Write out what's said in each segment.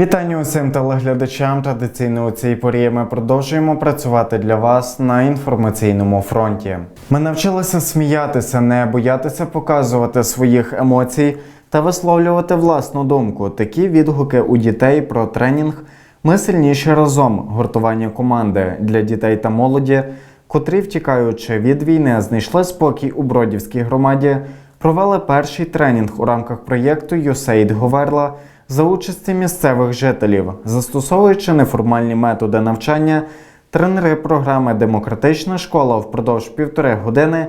Вітання усім телеглядачам. Традиційно у цій порі ми продовжуємо працювати для вас на інформаційному фронті. Ми навчилися сміятися, не боятися показувати своїх емоцій та висловлювати власну думку. Такі відгуки у дітей про тренінг Ми сильніші разом гуртування команди для дітей та молоді, котрі, втікаючи від війни, знайшли спокій у Бродівській громаді, провели перший тренінг у рамках проєкту «USAID Говерла за участі місцевих жителів, застосовуючи неформальні методи навчання, тренери програми Демократична школа впродовж півтори години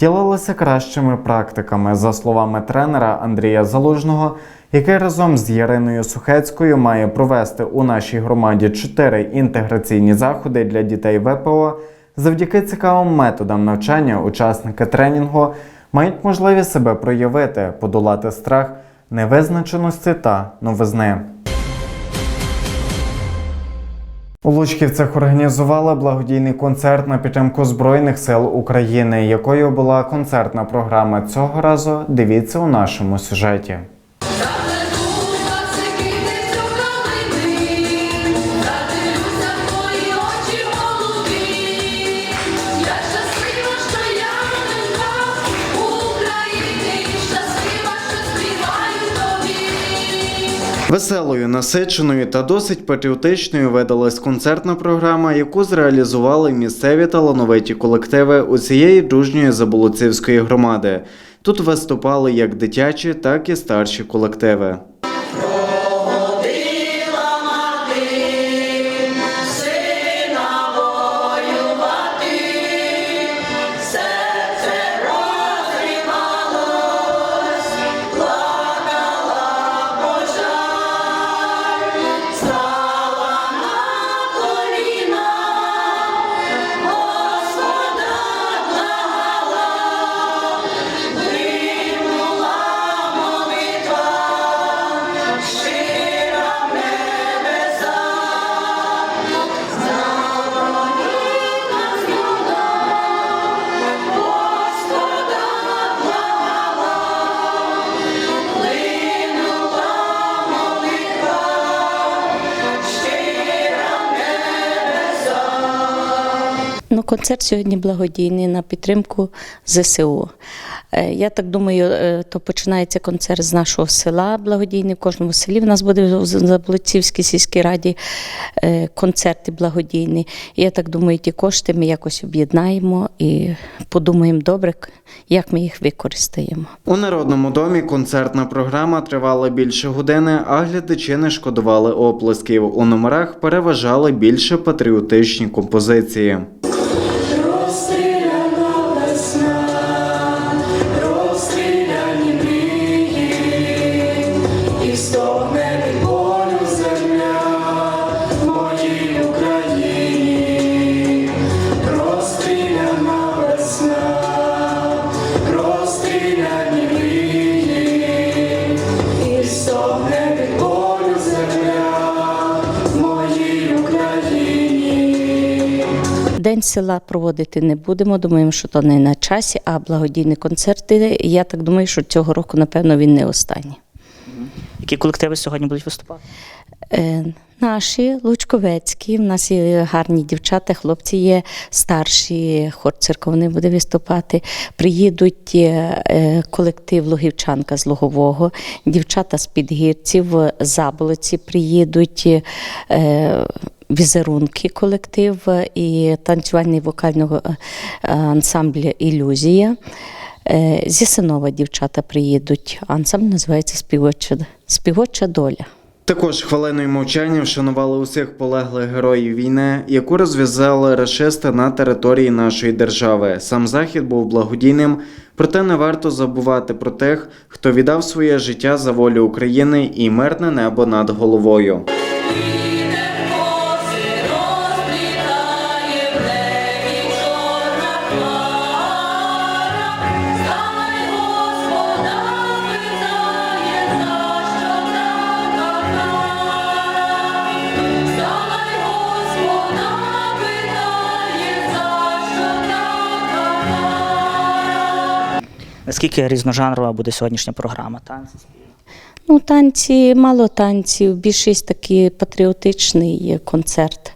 ділилися кращими практиками, за словами тренера Андрія Залужного, який разом з Яриною Сухецькою має провести у нашій громаді чотири інтеграційні заходи для дітей ВПО. Завдяки цікавим методам навчання учасники тренінгу мають можливість себе проявити, подолати страх невизначеності та новизни. У Лучківцях організували благодійний концерт на підтримку Збройних сил України. Якою була концертна програма цього разу? Дивіться у нашому сюжеті. Веселою, насиченою та досить патріотичною видалась концертна програма, яку зреалізували місцеві талановиті колективи усієї дружньої Заболоцівської громади. Тут виступали як дитячі, так і старші колективи. Концерт сьогодні благодійний на підтримку ЗСУ. Е, Я так думаю, е, то починається концерт з нашого села благодійний. В кожному селі в нас буде в Заблоцівській сільській раді е, концерти благодійні. Я так думаю, ті кошти ми якось об'єднаємо і подумаємо добре, як ми їх використаємо. У народному домі концертна програма тривала більше години, а глядачі не шкодували оплесків. У номерах переважали більше патріотичні композиції. День села проводити не будемо. Думаємо, що то не на часі, а благодійні концерти. Я так думаю, що цього року, напевно, він не останній. Які колективи сьогодні будуть виступати? Е, Наші Лучковецькі, в нас є гарні дівчата, хлопці є старші, хор церковний буде виступати. Приїдуть е, е, колектив Логівчанка з Логового, дівчата з Підгірців, Заболоці приїдуть. е, Візерунки колектив е, і танцювальний вокального е, ансамбль Ілюзія. Е, Зі Синова дівчата приїдуть. Ансамбль називається Співоча, Співоча доля. Також хвилиною мовчання вшанували усіх полеглих героїв війни, яку розв'язали рашисти на території нашої держави. Сам захід був благодійним, проте не варто забувати про тих, хто віддав своє життя за волю України і мирне небо над головою. Наскільки різножанрова буде сьогоднішня програма? Танці? Ну, танці, мало танців, більшість такий патріотичний концерт.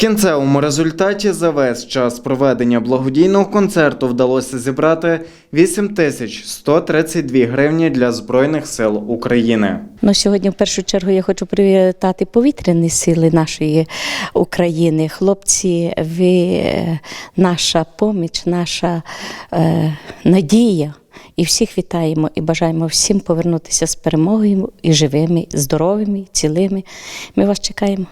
Кінцевому результаті за весь час проведення благодійного концерту вдалося зібрати 8132 гривні для Збройних сил України. Ну, сьогодні, в першу чергу, я хочу привітати повітряні сили нашої України. Хлопці, ви е, наша поміч, наша е, надія. І всіх вітаємо і бажаємо всім повернутися з перемогою і живими, здоровими, цілими. Ми вас чекаємо.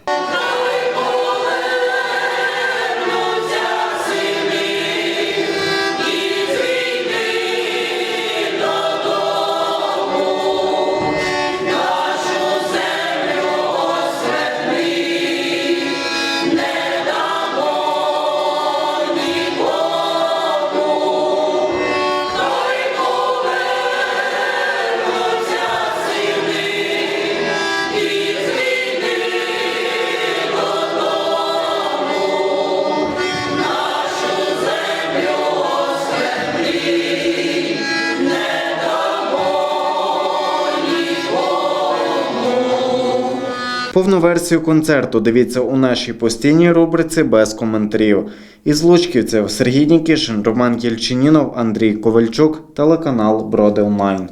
Повну версію концерту дивіться у нашій постійній рубриці без коментарів. Із Лучківців Сергій Нікішин, Роман Єльчинінов, Андрій Ковальчук, телеканал Броди Онлайн.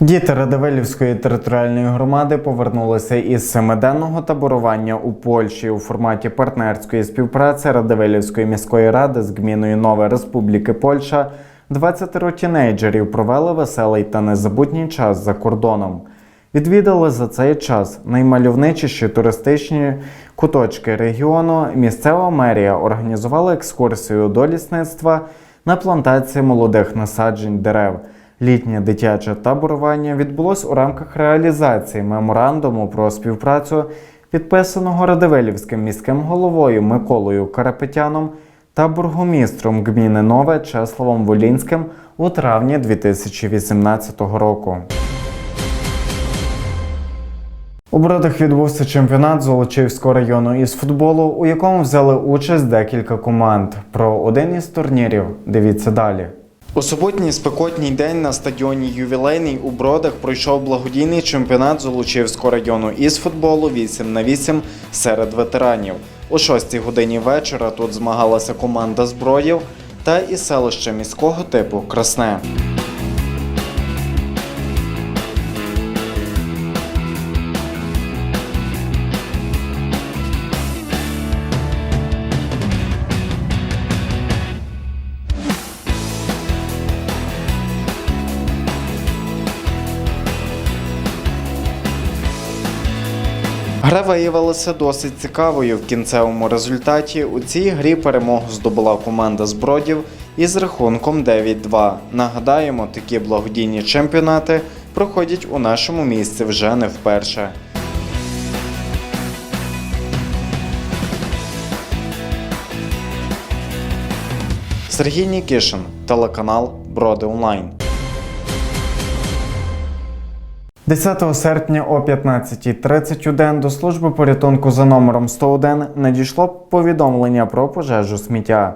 Діти Радивилівської територіальної громади повернулися із семиденного таборування у Польщі у форматі партнерської співпраці Радивилівської міської ради з гміною Нове Республіки Польща. 20 тінейджерів провели веселий та незабутній час за кордоном. Відвідали за цей час наймальовничіші туристичні куточки регіону. Місцева мерія організувала екскурсію до лісництва на плантації молодих насаджень дерев. Літнє дитяче таборування відбулось у рамках реалізації меморандуму про співпрацю, підписаного Радивилівським міським головою Миколою Карапетяном та бургомістром гміни Нове Чеславом Волінським у травні 2018 року. У Бродах відбувся чемпіонат Золочівського району із футболу, у якому взяли участь декілька команд. Про один із турнірів дивіться далі. У суботній спекотній день на стадіоні Ювілейний у Бродах пройшов благодійний чемпіонат Золочівського району із футболу 8 на 8 серед ветеранів. О 6 годині вечора тут змагалася команда зброїв та із селища міського типу Красне. Виявилася досить цікавою в кінцевому результаті. У цій грі перемогу здобула команда збродів із рахунком 9-2. Нагадаємо, такі благодійні чемпіонати проходять у нашому місці вже не вперше. Сергій Нікішин, телеканал Броди Онлайн. 10 серпня о 15.30 у день до служби порятунку за номером 101 надійшло повідомлення про пожежу сміття.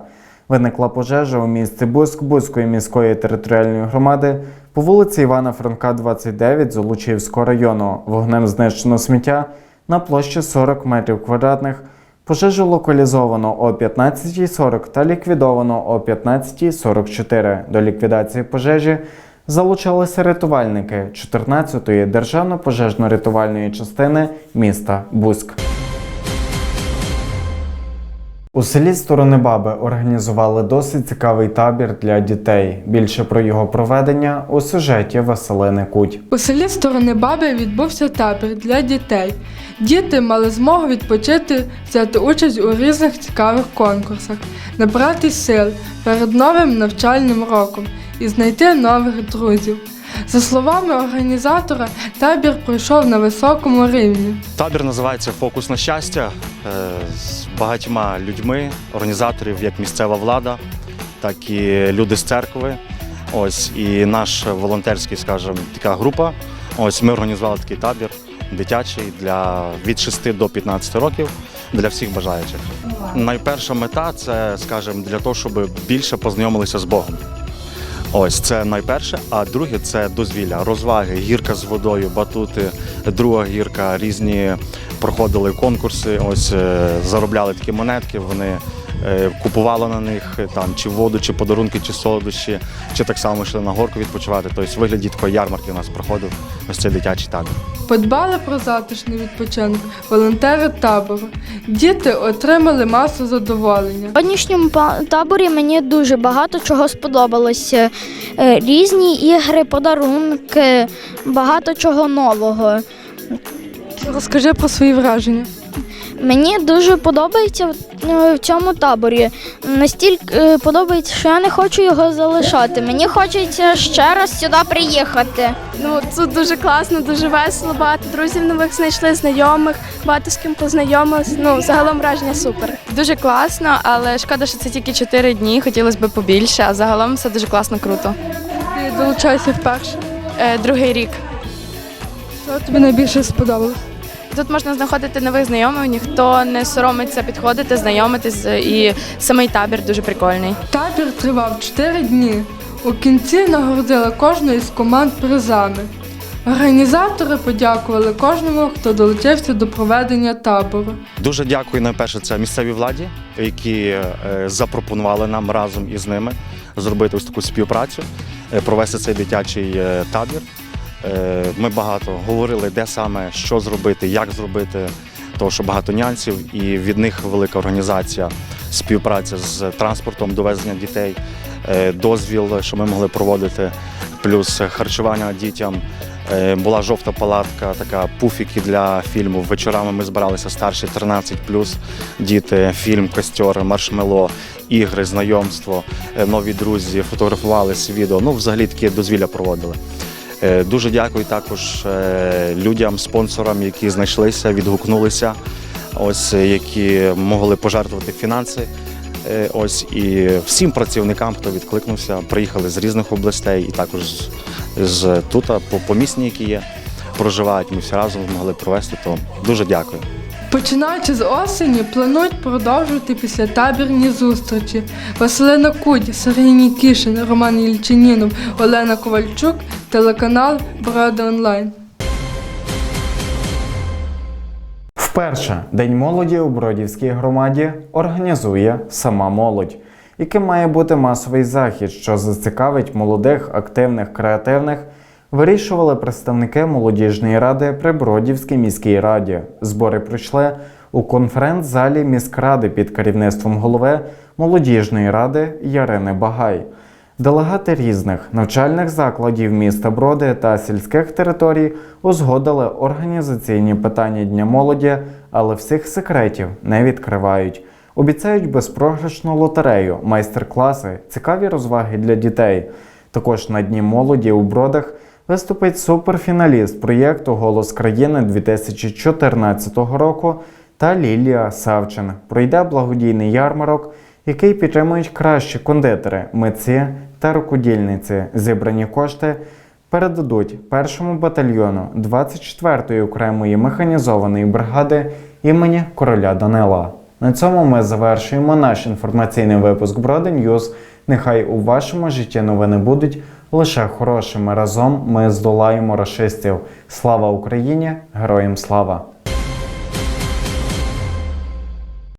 Виникла пожежа у місті Буск Бузької міської територіальної громади по вулиці Івана Франка, 29 Золочівського району. Вогнем знищено сміття на площі 40 метрів квадратних. Пожежу локалізовано о 15.40 та ліквідовано о 15.44. До ліквідації пожежі залучалися рятувальники 14-ї державно-пожежно-рятувальної частини міста Буськ. У селі Сторони Баби організували досить цікавий табір для дітей. Більше про його проведення у сюжеті Василини Куть. У селі Сторони Баби відбувся табір для дітей. Діти мали змогу відпочити, взяти участь у різних цікавих конкурсах, набрати сил перед новим навчальним роком і знайти нових друзів. За словами організатора, табір пройшов на високому рівні. Табір називається Фокус на щастя е, з багатьма людьми, організаторів, як місцева влада, так і люди з церкви. Ось і наш волонтерський, скажімо, така група. Ось ми організували такий табір дитячий для від 6 до 15 років для всіх бажаючих. Найперша мета це, скажімо, для того, щоб більше познайомилися з Богом. Ось це найперше. А друге це дозвілля, розваги, гірка з водою, батути, друга гірка, різні проходили конкурси. Ось е, заробляли такі монетки. Вони е, купували на них е, там чи воду, чи подарунки, чи солодощі, чи так само йшли на горку відпочивати. Тобто, в вигляді такої ярмарки у нас проходив ось цей дитячий табір. Подбали про затишний відпочинок волонтери табору. Діти отримали масу задоволення. В сьогоднішньому таборі мені дуже багато чого сподобалося. Е, Різні ігри, подарунки, багато чого нового. Розкажи про свої враження. Мені дуже подобається в- е, цьому таборі. Настільки е, подобається, що я не хочу його залишати. Мені хочеться ще раз сюди приїхати. Ну тут дуже класно, дуже весело. Багато друзів нових знайшли, знайомих, багато з ким познайомилися. Ну загалом враження супер. Дуже класно, але шкода, що це тільки 4 дні. Хотілося б побільше, а загалом все дуже класно, круто. Ти долучайся вперше. Е, другий рік. Що тобі найбільше сподобалось? Тут можна знаходити нових знайомих, ніхто не соромиться підходити, знайомитись, і самий табір дуже прикольний. Табір тривав 4 дні. У кінці нагородили кожну із команд призами. Організатори подякували кожному, хто долучився до проведення табору. Дуже дякую найперше це місцевій владі, які е, запропонували нам разом із ними зробити ось таку співпрацю, е, провести цей дитячий е, табір. Е, Ми багато говорили, де саме що зробити, як зробити, тому що багато нюансів, і від них велика організація, співпраця з транспортом, довезення дітей, е, дозвіл, що ми могли проводити, плюс харчування дітям. Е, Була жовта палатка, така пуфіки для фільму. Вечорами ми збиралися старші 13 діти, фільм, костер, маршмело, ігри, знайомство, нові друзі, фотографувалися, відео. Ну, взагалі такі дозвілля проводили. Е, Дуже дякую також е, людям, спонсорам, які знайшлися, відгукнулися, ось е, які могли пожертвувати фінанси. Ось і всім працівникам, хто відкликнувся, приїхали з різних областей, і також з, з тут, по, по місні, які є, проживають. Ми всі разом змогли провести. То дуже дякую. Починаючи з осені, планують продовжувати післятабірні зустрічі. Василина Кудь, Сергій Нікішин, Роман Єльчинінов, Олена Ковальчук, телеканал Броди Онлайн. Вперше День молоді у Бродівській громаді організує сама молодь, яким має бути масовий захід, що зацікавить молодих, активних, креативних. Вирішували представники молодіжної ради при Бродівській міській раді. Збори пройшли у конференц-залі міськради під керівництвом голови молодіжної ради Ярини Багай. Делегати різних навчальних закладів міста Броди та сільських територій узгодили організаційні питання Дня молоді, але всіх секретів не відкривають. Обіцяють безпрограшну лотерею, майстер-класи, цікаві розваги для дітей. Також на Дні молоді у Бродах виступить суперфіналіст проєкту Голос країни 2014 року та Лілія Савчин. Пройде благодійний ярмарок, який підтримують кращі кондитери, митці та рукодільниці. Зібрані кошти передадуть першому батальйону 24-ї окремої механізованої бригади імені короля Данила. На цьому ми завершуємо наш інформаційний випуск Броди Ньюз. Нехай у вашому житті новини будуть лише хорошими. Разом ми здолаємо расистів. Слава Україні! Героям слава!